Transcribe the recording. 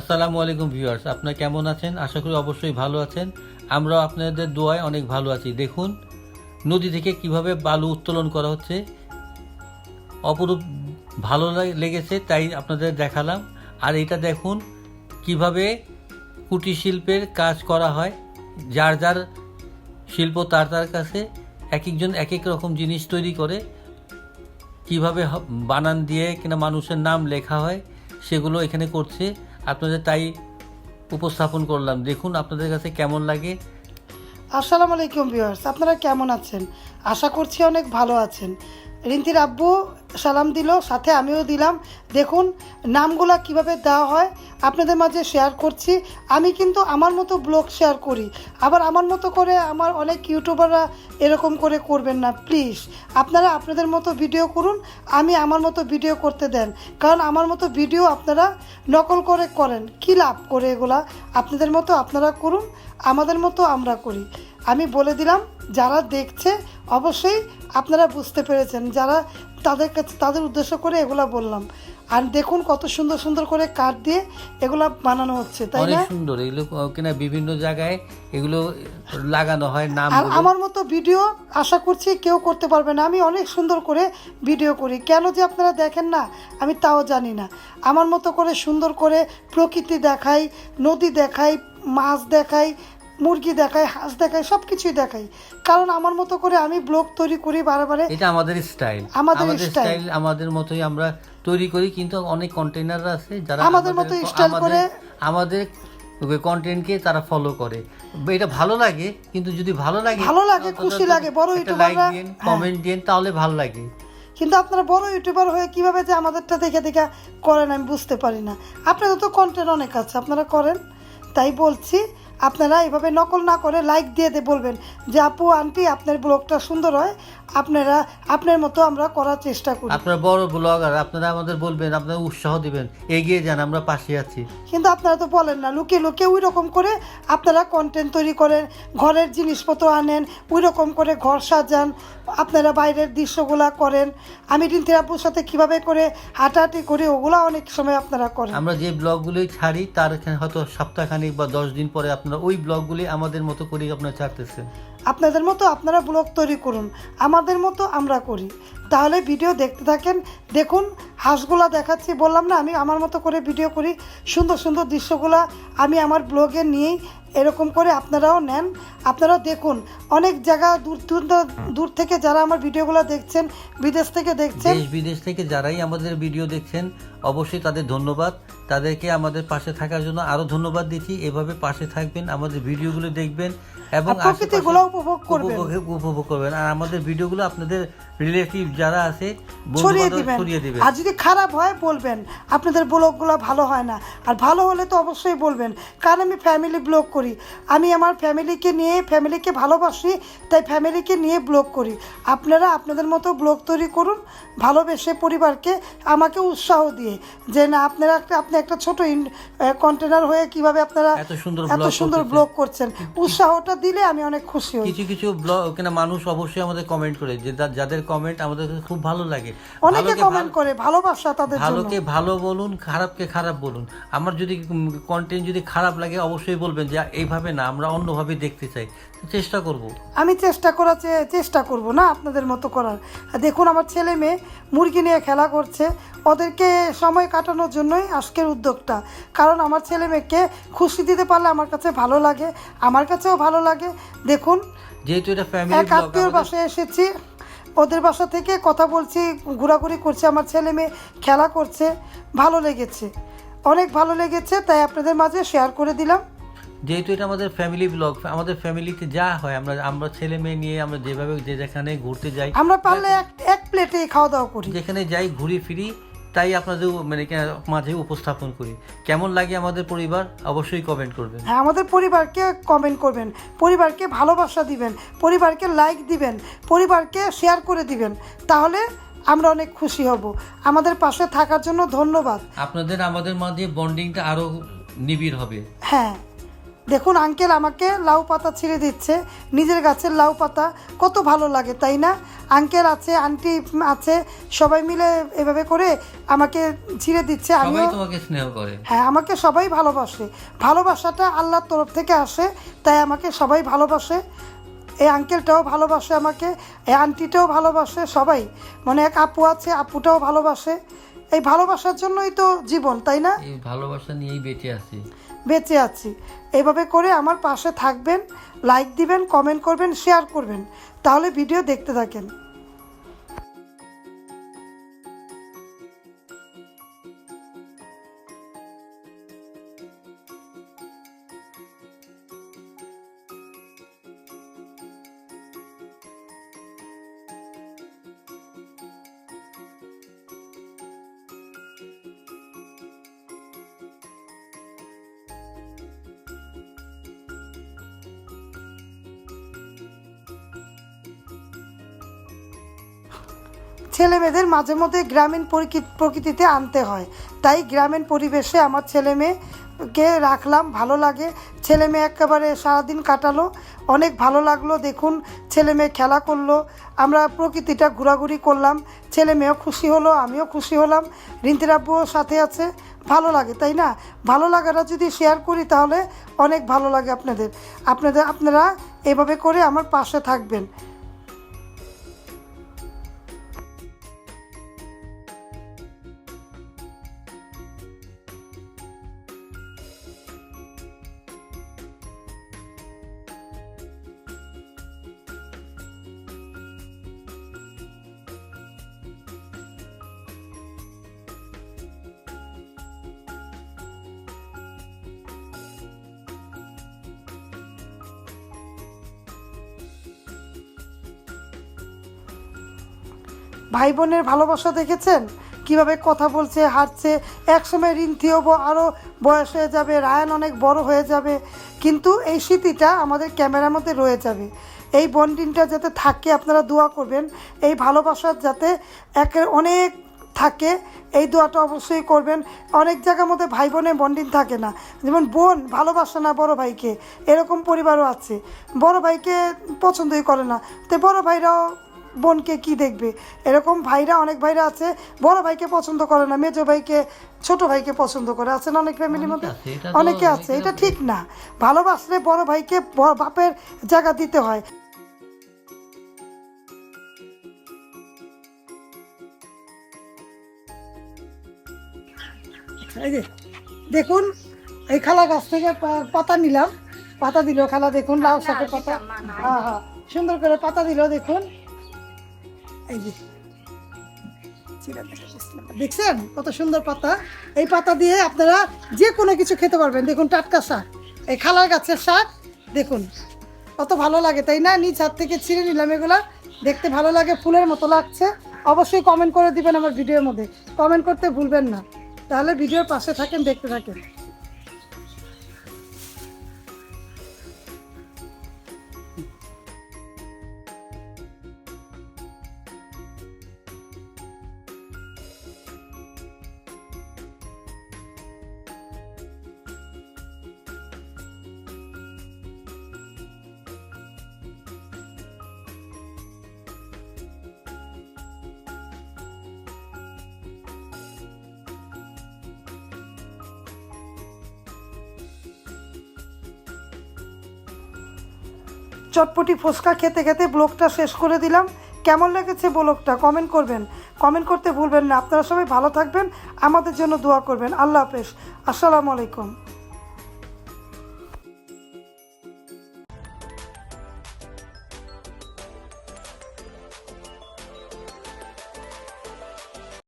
আসসালামু আলাইকুম ভিউয়ার্স, আপনারা কেমন আছেন? আশা করি অবশ্যই ভালো আছেন। আমরাও আপনাদের দোয়ায় অনেক ভালো আছি। দেখুন, নদী থেকে কীভাবে বালু উত্তোলন করা হচ্ছে। অপরূপ ভালো লেগেছে, তাই আপনাদের দেখালাম। আর এটা দেখুন, কীভাবে কুটির শিল্পের কাজ করা হয়। যার যার শিল্প তার তার কাছে। এক একজন এক এক রকম জিনিস তৈরি করে। কীভাবে বানান দিয়ে কিনা মানুষের নাম লেখা হয়, সেগুলো এখানে করছে। আপনাদের তাই উপস্থাপন করলাম। দেখুন আপনাদের কাছে কেমন লাগে। আসসালামু আলাইকুম ভিউয়ার্স, আপনারা কেমন আছেন? আশা করছি অনেক ভালো আছেন। রিন্তির আব্বু সালাম দিল, সাথে আমিও দিলাম। দেখুন, নামগুলা কীভাবে দেওয়া হয়, আপনাদের মাঝে শেয়ার করছি। আমি কিন্তু আমার মতো ব্লগ শেয়ার করি। আবার আমার মতো করে আমার অনেক ইউটিউবাররা এরকম করে করবেন না প্লিজ আপনারা আপনাদের মতো ভিডিও করুন, আমি আমার মতো ভিডিও করতে দেন। কারণ আমার মতো ভিডিও আপনারা নকল করে করেন। কী লাভ করে এগুলা? আপনাদের মতো আপনারা করুন, আমাদের মতো আমরা করি। আমি বলে দিলাম যারা দেখছে অবশ্যই আপনারা বুঝতে পেরেছেন যারা তাদের কাছে তাদের উদ্দেশ্য করে এগুলা বললাম। আর দেখুন কত সুন্দর সুন্দর করে কাঠ দিয়ে এগুলা বানানো হচ্ছে তাই না? সুন্দর এগুলো কিনা বিভিন্ন জায়গায় এগুলো লাগানো হয় নাম আর আমার মতো ভিডিও আশা করছি কেউ করতে পারবে না। আমি অনেক সুন্দর করে ভিডিও করি। কেন যে আপনারা দেখেন না আমি তাও জানি না। আমার মতো করে সুন্দর করে প্রকৃতি দেখাই নদী দেখাই মাছ দেখাই মুরগি দেখাই হাঁস দেখাই সব কিছুই দেখাই কারণ আমার মতো করে আমি ব্লগ তৈরি করি বারে এটা আমাদের স্টাইল। আমাদের স্টাইল। আমাদের মতোই আমরা তৈরি করি কিন্তু অনেক কন্টেনার আছে যারা আমাদের মতো style করে- আমাদের কন্টেন্টকে তারা ফলো করে। এটা ভালো লাগে কিন্তু যদি ভালো লাগে ভালো লাগে, খুশি লাগে, বড় ইউটিউবাররা-। কমেন্ট দিন তাহলে ভালো লাগে। কিন্তু আপনারা বড় ইউটিউবার হয়ে কীভাবে যে আমাদেরটা দেখে দেখে করেন আমি বুঝতে পারি না। আপনাদের তো কন্টেন্ট অনেক আছে আপনারা করেন। তাই বলছি আপনারা এভাবে নকল না করে লাইক দিয়ে দিয়ে বলবেন যে আপু আন্টি আপনার ব্লগটা সুন্দর হয়। আপনারা আপনার মতো আমরা করার চেষ্টা করি। আপনারা বড় ব্লগার আপনারা আমাদের বলবেন আপনারা উৎসাহ দিবেন। এগিয়ে যান আমরা পাশে আছি। কিন্তু আপনারা তো বলেন না লুকিয়ে লুকিয়ে ওই রকম করে আপনারা কন্টেন্ট তৈরি করেন ঘরের জিনিসপত্র আনেন ওই রকম করে ঘর সাজান আপনারা বাইরের দৃশ্যগুলা করেন। আমি রিন্তির আপুর সাথে কীভাবে করে হাঁটাহাঁটি করি ওগুলা অনেক সময় আপনারা করেন। আমরা যে ব্লগগুলি ছাড়ি তার এখানে হয়তো সপ্তাহখানিক বা দশ দিন পরে আপনারা ওই ব্লগগুলি আমাদের মতো করে আপনারা ছাড়তেছেন। আপনাদের মতো আপনারা ব্লগ তৈরি করুন আমাদের মতো আমরা করি। তাহলে ভিডিও দেখতে থাকেন দেখুন হাঁসগুলা দেখাচ্ছি বললাম না আমি আমার মতো করে ভিডিও করি সুন্দর সুন্দর দৃশ্যগুলা আমি আমার ব্লগে নিয়েই এরকম করে আপনারাও নেন আপনারাও দেখুন। অনেক জায়গা দূর দূর দূর থেকে যারা আমার ভিডিওগুলো দেখছেন বিদেশ থেকে দেখছেন। দেশ বিদেশ থেকে যারাই আমাদের ভিডিও দেখছেন অবশ্যই তাদের ধন্যবাদ। তাদেরকে আমাদের পাশে থাকার জন্য আরও ধন্যবাদ দিচ্ছি। এভাবে পাশে থাকবেন আমাদের ভিডিওগুলো দেখবেন এবং প্রকৃতিগুলো উপভোগ করবেন। উপভোগ- করবেন। আর আমাদের ভিডিওগুলো আপনাদের রিলেটিভ যারা আছে ছড়িয়ে দিবেন। আর যদি খারাপ হয় বলবেন। আপনাদের ব্লগগুলো ভালো হয় না। আর ভালো হলে তো অবশ্যই বলবেন। কারণ আমি ফ্যামিলি ব্লগ করি। আমি আমার ফ্যামিলিকে নিয়ে ফ্যামিলিকে ভালোবাসি তাই ফ্যামিলিকে নিয়ে ব্লগ করি। আপনারা আপনাদের মতো ব্লগ তৈরি করুন ভালোবেসে পরিবারকে আমাকে উৎসাহ দিয়ে। যে না আপনারা আপনি একটা ছোট কন্টেনার হয়ে কীভাবে আপনারা এত সুন্দর। ব্লগ করছেন। উৎসাহটা দিলে আমি অনেক খুশি হই। কিছু কিছু ব্লগ কেন মানুষ অবশ্যই আমাদের কমেন্ট করে যে যাদের কমেন্ট আমাদের খুব ভালো লাগে। অনেকে কমেন্ট করে ভালোবাসা তাদের ভালোকে ভালো বলুন খারাপকে খারাপ বলুন। আমার যদি কন্টেন্ট যদি খারাপ লাগে অবশ্যই বলবেন যে এইভাবে না আমরা অন্যভাবে দেখতে চাই। চেষ্টা করব। আমি চেষ্টা করার চেষ্টা করব না আপনাদের মতো করার। দেখুন আমার ছেলে মেয়ে মুরগি নিয়ে খেলা করছে। ওদেরকে সময় কাটানোর জন্যই আজকের উদ্যোগটা। কারণ আমার ছেলে মেয়েকে খুশি দিতে পারলে আমার কাছে ভালো লাগে আমার কাছেও ভালো লাগে। দেখুন যেহেতু এটা ফ্যামিলি এক আত্মীয়র বাসায় এসেছি। ওদের বাসা থেকে কথা বলছি ঘোরাঘুরি করছে আমার ছেলে মেয়ে খেলা করছে। ভালো লেগেছে। অনেক ভালো লেগেছে তাই আপনাদের মাঝে শেয়ার করে দিলাম। যেহেতু এটা আমাদের ফ্যামিলি ব্লগ আমাদের ফ্যামিলিতে যা হয় আমরা আমরা ছেলে মেয়ে নিয়ে আমরা যেভাবে যে যেখানে ঘুরতে যাই আমরা পারলে এক এক প্লেটেই খাওয়া দাওয়া করি। যেখানে যাই ঘুরি ফিরি তাই আপনাদের মানে মাঝে উপস্থাপন করি। কেমন লাগে আমাদের পরিবার অবশ্যই কমেন্ট করবেন। হ্যাঁ আমাদের পরিবারকে কমেন্ট করবেন পরিবারকে ভালোবাসা দিবেন পরিবারকে লাইক দিবেন পরিবারকে শেয়ার করে দিবেন তাহলে আমরা অনেক খুশি হব। আমাদের পাশে থাকার জন্য ধন্যবাদ। আপনাদের আমাদের মাঝে বন্ডিংটা আরও নিবিড় হবে। হ্যাঁ। দেখুন আঙ্কেল আমাকে লাউ পাতা ছিঁড়ে দিচ্ছে। নিজের গাছের লাউ পাতা কত ভালো লাগে তাই না? আঙ্কেল আছে আন্টি আছে সবাই মিলে এভাবে করে আমাকে ছিঁড়ে দিচ্ছে। আমিও তোমাকে স্নেহ করে। হ্যাঁ আমাকে সবাই ভালোবাসে। ভালোবাসাটা আল্লাহর তরফ থেকে আসে তাই আমাকে সবাই ভালোবাসে। এই আঙ্কেলটাও ভালোবাসে আমাকে এই আন্টিটাও ভালোবাসে সবাই। মানে এক আপু আছে আপুটাও ভালোবাসে। এই ভালোবাসার জন্যই তো জীবন তাই না? এই ভালোবাসা নিয়েই বেঁচে আছি। বেঁচে আছি। এভাবে করে আমার পাশে থাকবেন লাইক দিবেন কমেন্ট করবেন শেয়ার করবেন। তাহলে ভিডিও দেখতে থাকেন। ছেলে মেয়েদের মাঝে মধ্যে গ্রামীণ প্রকৃ- প্রকৃতিতে আনতে হয়। তাই গ্রামীণ পরিবেশে আমার ছেলে মেয়েকে রাখলাম, ভালো লাগে। ছেলে মেয়ে একেবারে সারাদিন কাটালো, অনেক ভালো লাগল। দেখুন ছেলে মেয়ে খেলা করল, আমরা প্রকৃতিটা ঘোরাঘুরি করলাম। ছেলে মেয়েও খুশি হলো, আমিও খুশি হলাম। রিন্তির সাথে আছে, ভালো লাগে, তাই না? ভালো লাগাটা যদি শেয়ার করি তাহলে অনেক ভালো লাগে আপনাদের। আপনাদের, আপনারা এভাবে করে আমার পাশে থাকবেন। ভাই বোনের ভালোবাসা দেখেছেন? কীভাবে কথা বলছে, হাঁটছে, একসময় রিন্থিও আরও বয়স হয়ে যাবে, রায়ান অনেক বড় হয়ে যাবে। কিন্তু এই স্মৃতিটা আমাদের ক্যামেরার মধ্যে রয়ে যাবে। এই বন্ডিংটা যাতে থাকে, আপনারা দোয়া করবেন। এই ভালোবাসার যাতে একের অনেক থাকে, এই দোয়াটা অবশ্যই করবেন। অনেক জায়গার মধ্যে ভাই বোনের বন্ডিং থাকে না। যেমন বোন ভালোবাসে না বড় ভাইকে, এরকম পরিবারও আছে। বড় ভাইকে পছন্দই করে না। তো বড় ভাইরাও বোনকে কি দেখবে? এরকম ভাইরা অনেক ভাইরা আছে বড় ভাইকে পছন্দ করে না মেজো ভাইকে ছোট ভাইকে পছন্দ করে। আছেন অনেক ফ্যামিলির মধ্যে? অনেকে আছে এটা ঠিক না। ভালোবাসলে বড় ভাইকে বাপের জায়গা দিতে হয়। এই যে দেখুন এই খালা গাছ থেকে পা- পাতা নিলাম। পাতা দিল খালা দেখুন লাউ শাকের পাতা। হ্যাঁ হ্যাঁ সুন্দর করে পাতা দিল দেখুন। এই। দেখছেন কত সুন্দর পাতা? এই পাতা দিয়ে আপনারা যে কোনো কিছু খেতে পারবেন। দেখুন টাটকা শাক, এই খালার গাছের শাক, দেখুন। কত ভালো লাগে, তাই না? নিজ হাত থেকে ছিঁড়ে নিলাম এগুলা। দেখতে ভালো লাগে, ফুলের মতো লাগছে। অবশ্যই কমেন্ট করে দিবেন আমার ভিডিওর মধ্যে। কমেন্ট করতে ভুলবেন না। তাহলে ভিডিওর পাশে থাকেন, দেখতে থাকেন। চটপটি ফুচকা খেতে খেতে ব্লগটা শেষ করে দিলাম। কেমন লেগেছে ব্লগটা কমেন্ট করবেন। কমেন্ট করতে ভুলবেন না। আপনারা সবাই ভালো থাকবেন। আমাদের জন্য দোয়া করবেন। আল্লাহ হাফেজ। আসসালামু আলাইকুম।